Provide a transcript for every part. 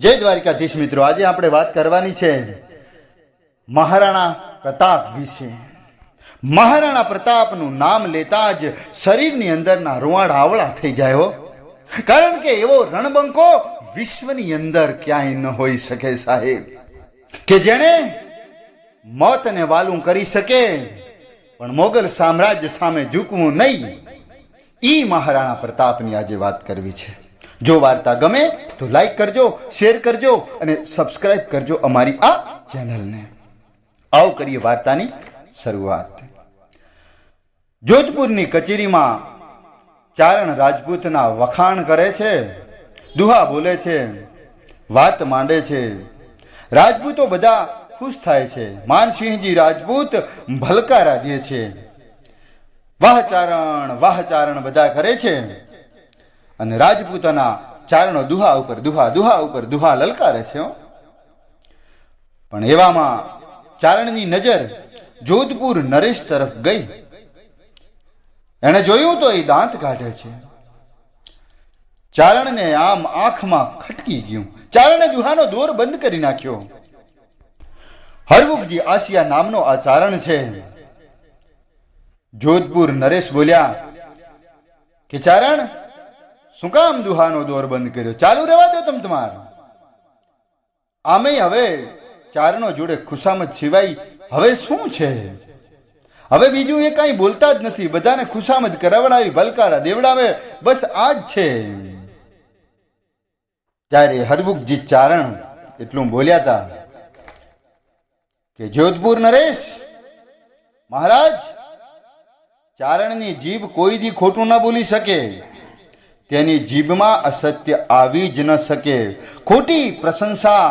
જય દ્વારિકાધીશ મિત્રો, આજે આપણે વાત કરવાની છે મહારાણા પ્રતાપ વિશે. મહારાણા પ્રતાપનું નામ લેતા જ શરીરની અંદરના રોવાણ આવળા થઈ જાય હો. કારણ કે એવો રણબંકો વિશ્વની અંદર ક્યાંય ન હોઈ શકે સાહેબ. કે જેણે મોતને વાલું કરી શકે, પણ મોગલ સામ્રાજ્ય સામે ઝૂકવું નહીં. ઈ મહારાણા પ્રતાપની આજે વાત કરવી છે. જો વાર્તા ગમે તો લાઈક કરજો શેર કરજો અને સબસ્ક્રાઈબ કરજો અમારી આ ચેનલને આવો કરીએ વાર્તાની શરૂઆત. જોધપુરની કચેરીમાં ચારણ રાજપૂતના વખાણ કરે છે, દુહા બોલે છે, વાત માંડે છે. રાજપૂતો બધા ખુશ થાય છે. માનસિંહજી રાજપૂત ભલકારા દે છે. વાહ ચારણ વાહ ચારણ બધા કરે છે. અને રાજપૂતોના ચારણો દુહા ઉપર, દુહા દુહા ઉપર, દુહા લલકારે છે. પણ એવામાં ચારણની નજર જોધપુર નરેશ તરફ ગઈ. એણે જોયું તો એ દાંત કાઢે છે. ચારણને આમ આંખમાં ખટકી ગયું. ચારણે દુહાનો દોર બંધ કરી નાખ્યો. હરવુકજી આસિયા નામનો આ ચારણ છે. જોધપુર નરેશ બોલ્યા કે ચારણ શું કામ દુહાનો દોર બંધ કર્યો? ચાલુ રહેવા દો તમ તમાર. આમે હવે ચારણો જોડે ખુશામત સિવાય હવે શું છે? હવે બીજું એ કાંઈ બોલતા જ નથી. બધાને ખુશામત કરાવડાવી, ભલકારા દેવડાવે, બસ આ જ છે. ત્યારે હરવુકજી ચારણ એટલું બોલ્યા હતા કે જોધપુર નરેશ, મહારાજ, ચારણની જીભ કોઈ દી ખોટું ના બોલી શકે. તેની જીભમાં અસત્ય આવી જ ન શકે. ખોટી પ્રશંસા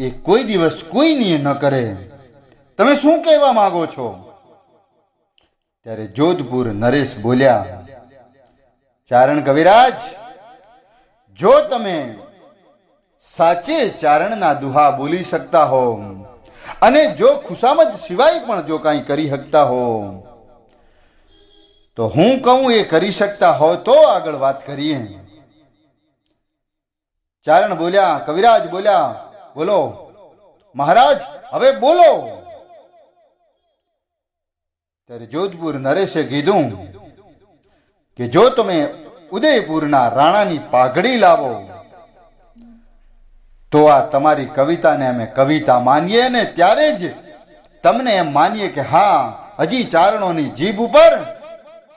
એ કોઈ દિવસ કોઈની ન કરે. તમે શું કહેવા માંગો છો? ત્યારે જોધપુર નરેશ બોલ્યા, ચારણ કવિરાજ, જો તમે સાચે ચારણના દુહા બોલી શકતા હો અને જો ખુશામત સિવાય પણ જો કાંઈ કરી શકતા હો તો હું કહું એ કરી શકતા હો તો આગળ વાત કરીએ. ચારણ બોલ્યા, કવિરાજ બોલ્યા, બોલો, મહારાજ, હવે બોલો. ત્યારે જોધપુર નરેશે કીધું કે જો તમે ઉદયપુરના રાણાની પાઘડી લાવો, તો આ તમારી કવિતાને અમે કવિતા માનીએ ને ત્યારે જ તમને એમ માનીએ કે હા, હજી ચારણોની જીભ ઉપર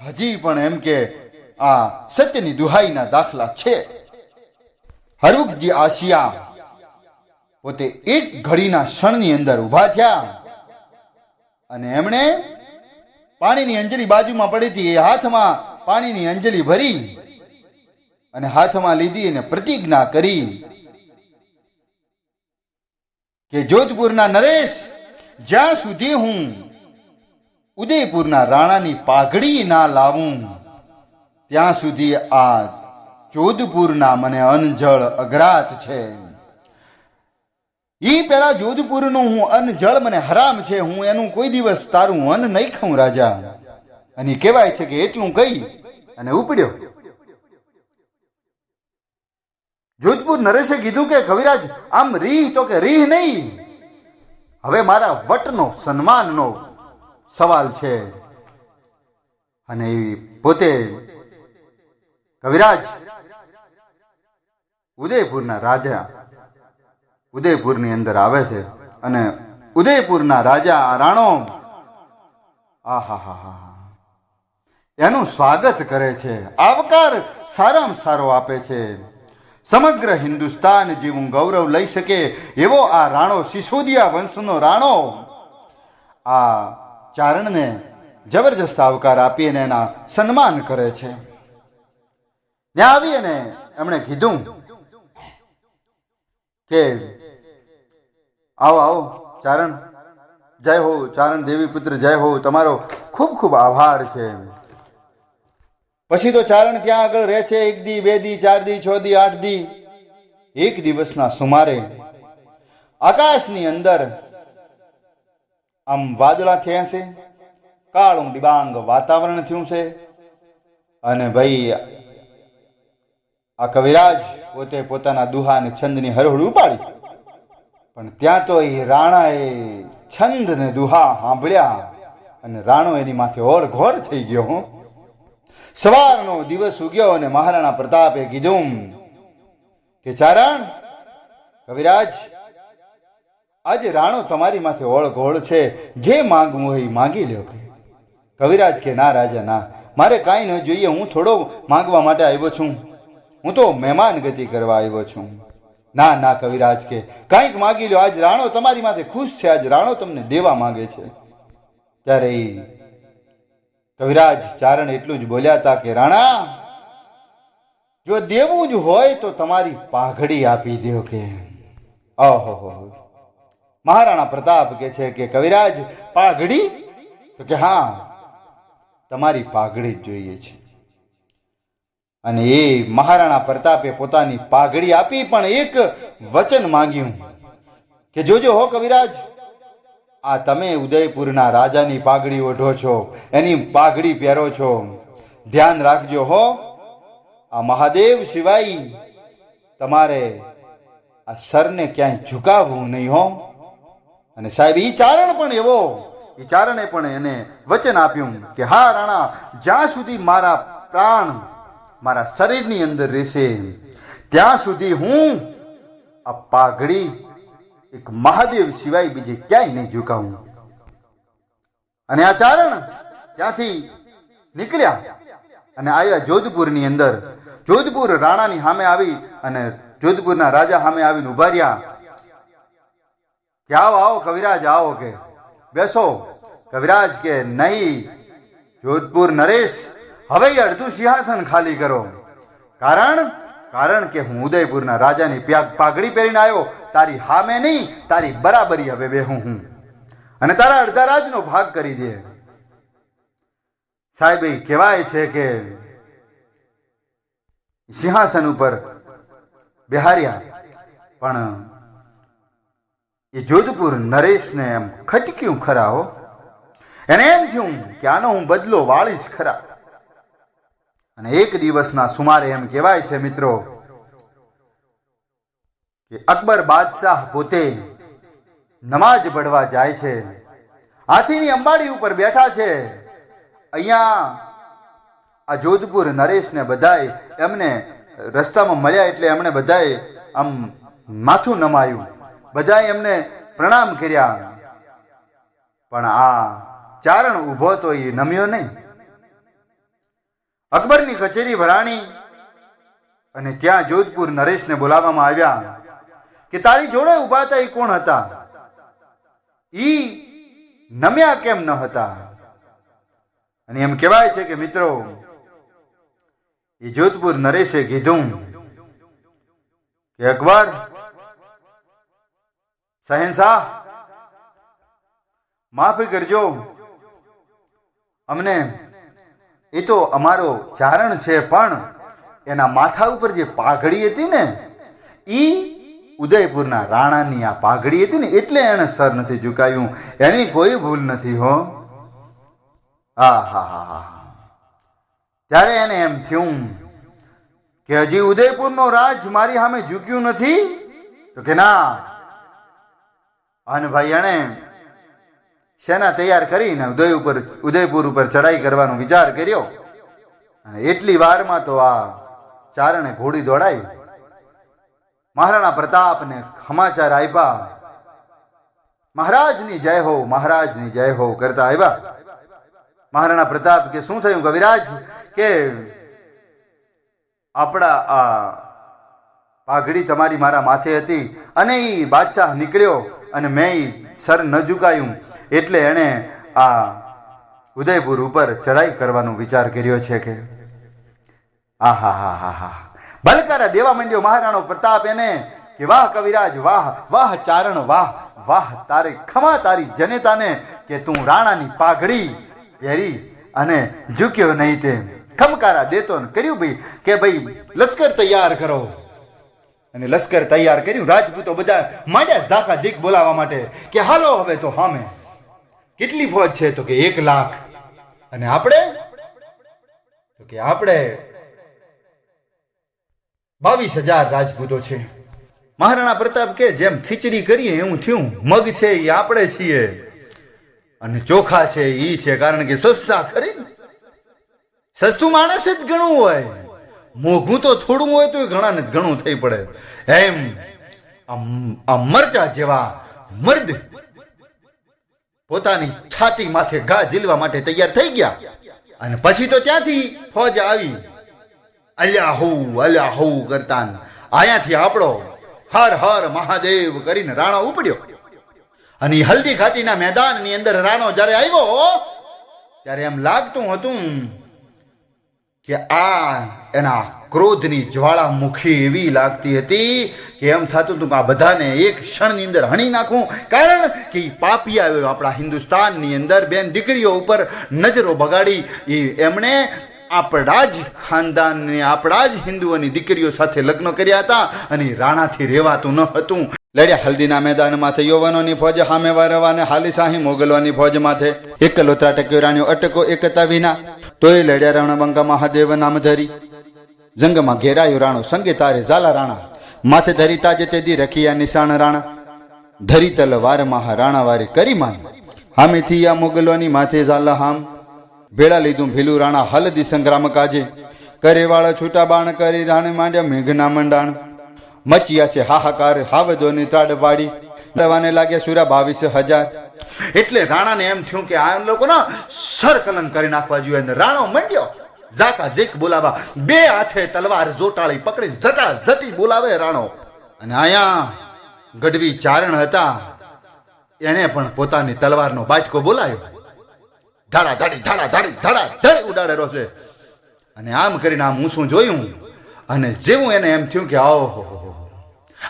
હજી પણ એમ કે આ સત્યની દુહાઈના દાખલા છે. હરુકજી આશિયા પોતે એક ઘડીના ક્ષણની અંદર ઊભા થયા અને એમણે પાણીની અંજલી બાજુમાં પડી હતી. એ હાથમાં પાણીની અંજલી ભરી અને હાથમાં લીધી અને પ્રતિજ્ઞા કરી કે, જોધપુરના નરેશ, જ્યાં સુધી હું ઉદયપુરના રાણાની પાઘડી ના લાવું. ત્યાં સુધી આ જોધપુરના મને અનજળ અઘરાત છે. એ પેલા જોધપુરનું હું અનજળ મને હરામ છે. હું એનું કોઈ દિવસ તારું અન્ન નહીં ખાઉં, રાજા. અને કહેવાય છે કે એટલું કહી અને ઉપડ્યો. જોધપુર નરેશે કીધું કે, કવિરાજ, આમ રીહ તો કે રીહ નહીં. હવે મારા વટનો સન્માનનો સવાલ છે. અને એ પોતે કવિરાજ ઉદયપુરના રાજા, ઉદયપુરની અંદર આવે છે અને ઉદયપુરના રાજા રાણો આહા હા હા એનું સ્વાગત કરે છે, આવકાર સારામાં સારો આપે છે. સમગ્ર હિન્દુસ્તાન જેવું ગૌરવ લઈ શકે એવો આ રાણો સિસોદિયા વંશનો રાણો આ ચારણને જબરજસ્ત આવકાર આપી અને એના સન્માન કરે છે. ત્યાં આવી અને એમણે કીધું કે, આવો આવો, ચારણ, જય હો, ચારણ દેવી પુત્ર, જય હો, તમારો ખૂબ ખૂબ આભાર છે. પછી તો ચારણ ત્યાં આગળ રહે છે, એક દી, બે દી, ચાર દી, છ દી, આઠ દી, એક દિવસના સુમારે આકાશની અંદર આમ વાદળા થયા છે. કાળું ડિબાંગ વાતાવરણ થયું છે. અને ભાઈ આ કવિરાજ પોતે પોતાના દુહા અને છંદની હરોળ ઉપાડી. પણ ત્યાં તો એ રાણાએ છંદ ને દુહા સાંભળ્યા અને રાણો એની માથે ઓર ઘોર થઈ ગયો હું. સવારનો દિવસ ઉગ્યો અને મહારાણા પ્રતાપે કીધું કે ચારણ, કવિરાજ આજે રાણો તમારી માથે ઓળઘોળ છે. જે માંગવું હોય એ માંગી લ્યો કે. કવિરાજ કે ના રાજા, ના. મારે કાંઈ ન જોઈએ, હું થોડો માંગવા માટે આવ્યો છું. હું તો મહેમાન ગતિ કરવા આવ્યો છું. ના ના, કવિરાજ કે. કાંઈક માગી લ્યો. આજ રાણો તમારી માથે ખુશ છે. આજ રાણો તમને દેવા માંગે છે. ત્યારે એ કવિરાજ ચારણ એટલું જ બોલ્યા હતા કે, રાણા, જો દેવું જ હોય તો તમારી પાઘડી આપી દો કે. ઓહો મહારાણા પ્રતાપ કે છે કે કવિરાજ, પાઘડી? તો કે હા, તમારી પાઘડી જ જોઈએ છે. અને એ મહારાણા પ્રતાપે પોતાની પાઘડી આપી પણ એક વચન માંગ્યું કે જોજો હો કવિરાજ, આ તમે ઉદયપુરના રાજાની પાઘડી ઓઢો છો, એની પાઘડી પહેરો છો. ધ્યાન રાખજો હો, આ મહાદેવ સિવાય તમારે આ સરને ક્યાંય ઝુકાવવું નહીં હો. અને સાહેબ એ ચારણ પણ એવો એ ચારણે પણ એને વચન આપ્યું કે, હા, રાણા, જ્યાં સુધી મારા પ્રાણ મારા શરીરની અંદર રહેશે, ત્યાં સુધી હું આ પાઘડી એક મહાદેવ સિવાય બીજે ક્યાંય નહીં ઝુકાવું. અને આ ચારણ ત્યાંથી નીકળ્યા અને આવ્યા જોધપુરની અંદર. જોધપુર રાણાની સામે આવી અને જોધપુરના રાજા સામે આવીને ઊભા રહ્યા. કે આવો આવો, કવિરાજ, આવો કે. બેસો. કવિરાજ કે, નહીં, જોધપુર નરેશ, હવે અડધું સિંહાસન ખાલી કરો. કારણ કારણ કે હું ઉદયપુરના રાજાની પાઘડી પહેરીને આવ્યો, તારી હામે નહીં, તારી બરાબરી હવે બેહું હું. અને તારા અડધા રાજનો ભાગ કરી દે. સાહેબ કહેવાય છે કે, સિંહાસન ઉપર બિહાર્યા. પણ એ જોધપુર નરેશને એમ ખટક્યું ખરા હો. એને એમ થયું કે આનો હું બદલો વાળીશ ખરા. અને એક દિવસના સુમારે એમ કહેવાય છે મિત્રો કે અકબર બાદશાહ પોતે નમાજ પઢવા જાય છે. હાથીની અંબાડી ઉપર બેઠા છે. અહીંયા આ જોધપુર નરેશને બધાએ એમને રસ્તામાં મળ્યા એટલે એમણે બધાએ આમ માથું નમાયું. બધાએ એમને પ્રણામ કર્યા. પણ આ ચારણ ઊભો તો એ નમ્યો નહીં. અકબરની કચેરી ભરાણી અને ત્યાં જોધપુર નરેશને બોલાવવામાં આવ્યા કે તારી જોડે ઊભા હતા એ કોણ હતા? ઈ નમ્યા કેમ ન હતા? અને એમ કહેવાય છે કે મિત્રો એ જોધપુર નરેશે કીધું કે અકબર શહેનશાહ માફી કરજો. અમને એ તો અમારો ચારણ છે, પણ એના માથા ઉપર જે પાઘડી હતી ને એ ઉદયપુરના રાણાની આ પાઘડી હતી ને, એટલે એણે સર નથી ઝુકાયું એની કોઈ ભૂલ નથી, હો. હા હા હા હા. ત્યારે એને એમ થયું કે હજી ઉદયપુરનો રાજ મારી સામે ઝૂક્યું નથી? તો કે ના અને ભાઈ એણે સેના તૈયાર કરીને ઉદય ઉપર, ઉદયપુર ઉપર ચડાઈ કરવાનો વિચાર કર્યો. અને એટલી વારમાં તો આ ચારણે ઘોડી દોડાવી મહારાણા પ્રતાપને સમાચાર આપ્યા મહારાજની જય હો, મહારાજની જય હો કરતા આવ્યા મહારાણા પ્રતાપ કે, શું થયું કવિરાજ? કે આપણા આ પાઘડી તમારી મારા માથે હતી અને એ બાદશાહ નીકળ્યો અને મેં સર ન ઝુકાયું એટલે એણે આ ઉદયપુર ઉપર ચડાઈ કરવાનો વિચાર કર્યો છે કે, આ હા હા હા હા બલકારા દેવા માંડ્યો મહારાણો પ્રતાપ એને કે વાહ કવિરાજ, વાહ વાહ ચારણ, વાહ વાહ તારે ખમા તારી જનેતાને કે તું રાણાની પાઘડી પહેરી અને ઝૂક્યો નહીં તે ખમકારા દેતો કર્યું ભાઈ કે ભાઈ લશ્કર તૈયાર કરો. અને લશ્કર તૈયાર કર્યું. રાજપૂતો બધા માંડ્યા ઝાખા જીક બોલાવવા માટે કે, હાલો હવે તો હામે. કેટલી ફોજ છે? તો કે, એક લાખ. અને આપણે? તો કે, આપણે બાવીસ હજાર રાજપૂતો છે. મહારાણા પ્રતાપ કે, જેમ ખીચડી કરીએ એવું થયું. મગ છે એ આપણે છીએ. અને ચોખા છે એ છે. કારણ કે સસ્તા ખરી સસ્તું માણસ જ ઘણું હોય. મોઘું તો થોડું હોય તો ઘણાને જ ઘણું થઈ પડે. એમ આ મરચા જેવા મર્દ પોતાની છાતી માથે ઘા ઝીલવા માટે તૈયાર થઈ ગયા. અને પછી તો ત્યાંથી ફોજ આવી. અલ્યા હું અલ્યા હું કરતા આયાથી આપણો હર હર મહાદેવ કરીને રાણો ઉપડ્યો. અને હલ્દી ઘાટીના મેદાનની અંદર રાણો જ્યારે આવ્યો, ત્યારે એમ લાગતું હતું કે આ એના ક્રોધની જ્વાળામુખી એવી લાગતી હતી કે એમ થતું હતું કે આ બધાને એક ક્ષણની અંદર હણી નાખું. કારણ કે એ પાપી આવ્યો આપણા હિન્દુસ્તાનની અંદર. બેન દીકરીઓ ઉપર નજરો બગાડી. એ એમણે આપણા જ ખાનદાનને આપણા જ હિન્દુઓની દીકરીઓ સાથે લગ્ન કર્યા હતા અને રાણાથી રહેવાતું ન હતું. લડ્યા હલ્દીના મેદાન માથે યૌવનોની ફોજ સામે વારવાને હાલી શાહી મોગલોની ફોજ માથે. એકલો લોત્રા ટક્યો રાણીઓ અટકો એકતા વિના. તોય લડ્યા રણબંકા મહાદેવ નામ ધરી. જંગમાં ઘેરાયો રાણો, સંગે તારે ઝાલા રાણા. માથે ધરી તાજે તેદી રખિયા નિશાણ રાણા. ધરી તલવાર મહા રાણા વારે કરી માન. હામેથી આ મોગલોની માથે ઝાલા હામ. ભેળા લીધું ભીલું રાણા હલદી સંગ્રામ કાજે. કરે વાળા છૂટા બાણ કરી રાણે માંડ્યા મેઘના મંડાણ. મચિયા છે હાહાકાર હાવદોની ત્રાડ પાડી દવાને લાગ્યા સુરા બાવીસ હજાર. એટલે રાણાને એમ થયું કે આ લોકો ના સરકલન કરી નાખવા જોઈએ અને રાણો મંડ્યો. ઝાકા જીક બોલાવા, બે હાથે તલવાર જોટાળી પકડી જટા જટી બોલાવે રાણો. અને અહીંયા ગઢવી ચારણ હતા. એણે પણ પોતાની તલવારનો બાટકો બોલાયો. ધાડા ધાડી ધાડા ધાડી ધાડા ધડી ઉડાડેલો છે. અને આમ કરીને આમ હું શું જોયું. અને જેવું એને એમ થયું કે આવો હો હો હો.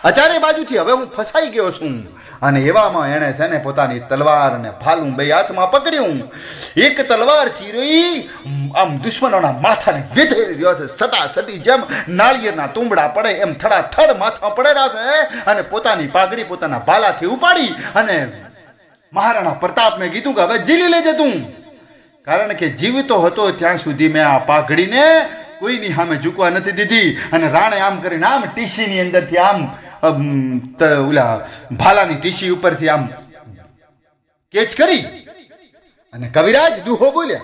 અચારે બાજુથી હવે હું ફસાઈ ગયો છું. અને એવામાં એણે છે ને પોતાની તલવાર અને ભાલું બે હાથમાં પકડ્યું. એક તલવાર રહી, આમ દુશ્મનોના માથાને વેધેરી રહ્યો છે સટા સટી જેમ નાળિયેરના તુંબડા પડે એમ થડા થડ માથા પડેલા છે. અને પોતાની પાઘડી પોતાના ભાલાથી ઉપાડી અને મહારાણા પ્રતાપને કીધું કે હવે જીલી લેજે તું. કારણ કે જીવતો હતો ત્યાં સુધી મેં આ પાઘડીને કોઈની સામે ઝૂકવા નથી દીધી. અને રાણે આમ કરીને આમ ટીસીની અંદરથી આમ ઓલા ભાલાની ટીસી ઉપરથી આમ કેચ કરી. અને કવિરાજ દુહો બોલ્યા?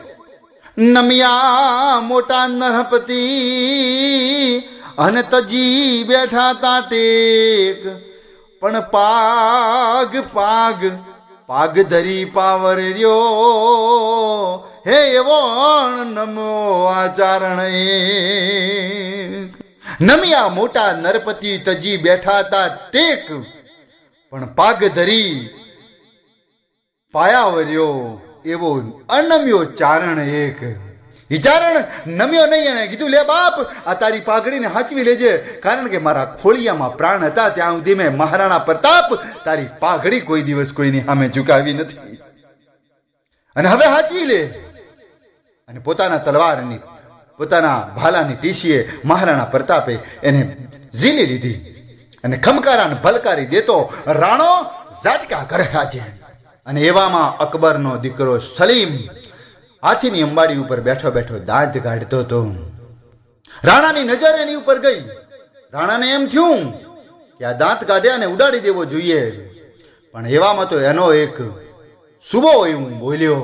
નમિયા મોટા નરપતિ અને તજી બેઠા તા ટેક પણ પાગ પાગ પાગ ધરી પાવર રહ્યો. હે એવો નમો આચરણ. નમિયા મોટા નરપતિ તજી બેઠા તા ટેક. પણ પાગ ધરી પાયાવર્યો એવો અનમ્યો ચારણ એક. વિચારણ નમ્યો નહીં એને કીધું, લે બાપ, આ તારી પાઘડીને હાચવી લેજે, કારણ કે મારા ખોળિયામાં પ્રાણ હતા, ત્યાં સુધી મેં મહારાણા પ્રતાપ તારી પાઘડી કોઈ દિવસ કોઈની સામે ઝુકાવી નથી. અને હવે હાચવી લે. અને પોતાના તલવારની પોતાના ભાલાની ટીસીએ મહારાણા પ્રતાપે એને ઝીલી લીધી અને ખમકારાને ભલકારી દેતો રાણો ઝાટકા કરે આજે અને એવામાં અકબરનો દીકરો સલીમ હાથીની અંબાડી ઉપર બેઠો બેઠો દાંત કાઢતો હતો. રાણાની નજર એની ઉપર ગઈ. રાણાને એમ થયું કે આ દાંત કાઢ્યા ને ઉડાડી દેવો જોઈએ. પણ એવામાં તો એનો એક સુબો એવું બોલ્યો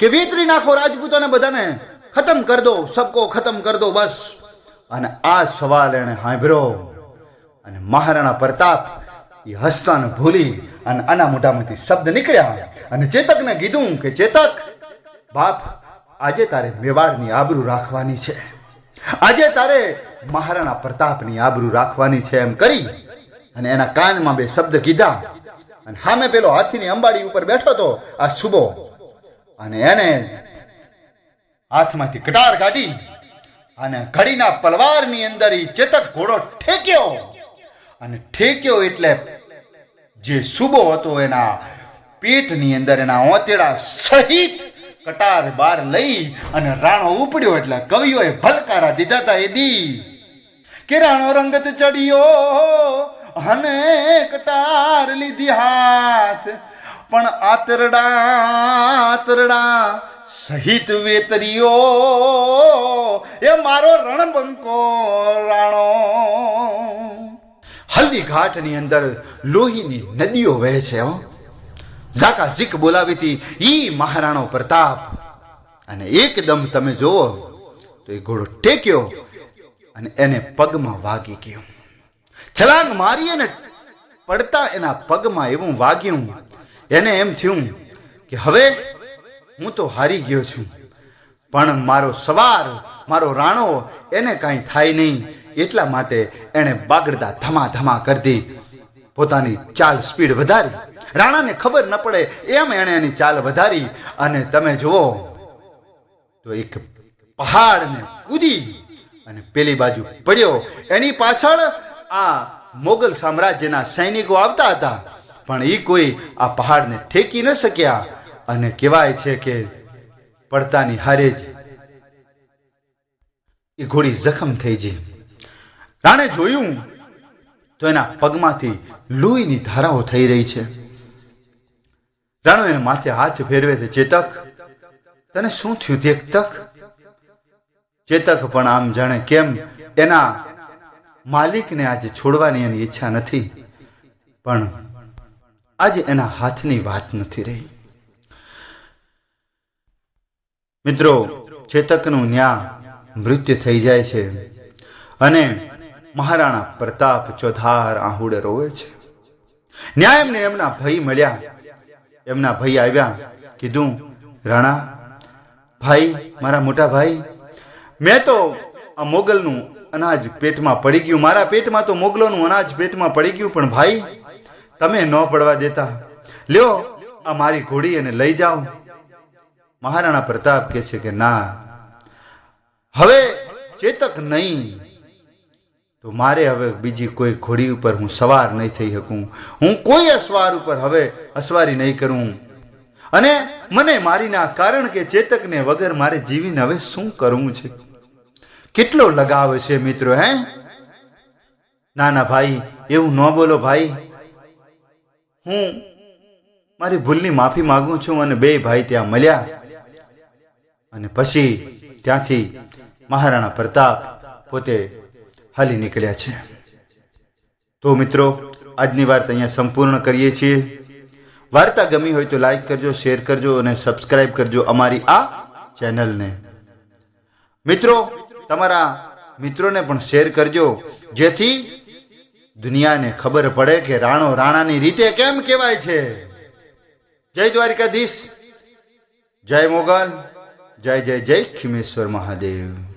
કે વેતરી નાખો રાજપૂતોને બધાને. ખતમ કર દો, સબકો ખતમ કર દો બસ. અને આ સવાલ એણે સાંભળ્યો. અને મહારાણા પ્રતાપ એ હસતાને ભૂલી અને આના મોઢામાંથી શબ્દ નીકળ્યા. અને ચેતકને કીધું કે, ચેતક, બાપ, આજે તારે મેવાડની આબરૂ રાખવાની છે. આજે તારે મહારાણા પ્રતાપની આબરૂ રાખવાની છે એમ કરી. અને એના કાનમાં બે શબ્દ કીધા. અને સામે પેલો હાથીની અંબાડી ઉપર બેઠો હતો, આ સુબો. અને એને હાથમાંથી કટાર કાઢી અને ઘડીના પલવારની અંદર ઈ ચેતક ઘોડો ઠેક્યો. અને ઠેક્યો એટલે જે સુબો હતો એના પેટની અંદર એના ઓતેડા સહિત કટાર બાર લઈ અને રાણો ઉપડ્યો એટલે કવિઓએ ભલકારા દીધા હતા એ દી. કે રાણો રંગત ચડ્યો અને કટાર લીધી હાથ. પણ આતરડા આતરડા સહિત વેતરીઓ. એ મારો રણબંકો રાણો. હલ્દી ઘાટની અંદર લોહીની નદીઓ વહે છે ઝાકા ઝીક બોલાવી હતી ઈ મહારાણો પ્રતાપ. અને એકદમ તમે જુઓ તો એ ઘોડો ટેક્યો અને એને પગમાં વાગી ગયો. છલાંગ મારી અને પડતા એના પગમાં એવું વાગ્યું. એને એમ થયું કે હવે હું તો હારી ગયો છું. પણ મારો સવાર, મારો રાણો એને કાંઈ થાય નહીં. એટલા માટે એણે બાગડતા ધમા ધમા કરતી પોતાની ચાલ સ્પીડ વધારી. રાણાને ખબર ન પડે, એમ એણે એની ચાલ વધારી. અને તમે જુઓ, તો એક પહાડને કૂદી અને પેલી બાજુ પડ્યો. એની પાછળ આ મોગલ સામ્રાજ્યના સૈનિકો આવતા હતા. પણ એ કોઈ આ પહાડને ઠેકી ન શક્યા. અને કહેવાય છે કે પડતાની હારે જ એ ઘોડી જખમ થઈ ગઈ. રાણે જોયું તો એના પગમાંથી લોહીની ધારાઓ થઈ રહી છે. રાણો એને માથે હાથ ફેરવે છે. ચેતક, તને શું થયું? ચેતક ચેતક પણ આમ જાણે કેમ એના માલિકને આજે છોડવાની એની ઈચ્છા નથી. પણ આજે એના હાથની વાત નથી રહી. મિત્રો, ચેતકનું ન્યા મૃત્યુ થઈ જાય છે અને મહારાણા પ્રતાપ ચોધાર આહુડે રોવે છે. ન્યાય એમને એમના ભાઈ મળ્યા. એમના ભાઈ આવ્યા, કીધું, રાણા, ભાઈ, મારા મોટા ભાઈ, મેં તો આ મોગલનું અનાજ પેટમાં પડી ગયું. મારા પેટમાં તો મોગલોનું અનાજ પેટમાં પડી ગયું, પણ ભાઈ, તમે ન પડવા દેતા. લ્યો, આ મારી ઘોડી અને લઈ જાઓ. મહારાણા પ્રતાપ કહે છે કે ના, હવે ચેતક નહીં, તો મારે હવે બીજી કોઈ ઘોડી ઉપર હું સવાર નહીં થઈ શકું. હું કોઈ અસવાર ઉપર હવે અસવારી નહીં કરું. અને મને મારીના કારણ કે ચેતકને વગર મારે જીવીને હવે શું કરવું છે? કેટલો લગાવ છે મિત્રો, હે? ના ના ભાઈ, એવું ન બોલો ભાઈ. હું મારી ભૂલની માફી માગું છું અને બે ભાઈ ત્યાં મળ્યા. અને પછી ત્યાંથી મહારાણા પ્રતાપ પોતે હાલી નીકળ્યા છે. તો મિત્રો, આજની વાર્તા અહીંયા સંપૂર્ણ કરીએ છીએ. વાર્તા ગમી હોય તો લાઈક કરજો, શેર કરજો અને સબસ્ક્રાઇબ કરજો અમારી આ ચેનલને. મિત્રો, તમારા મિત્રોને પણ શેર કરજો, જેથી દુનિયાને ખબર પડે કે રાણો રાણાની રીતે કેમ કહેવાય છે. જય દ્વારિકાધીશ. જય મોગલ. જય જય જય ખિમેશ્વર મહાદેવ.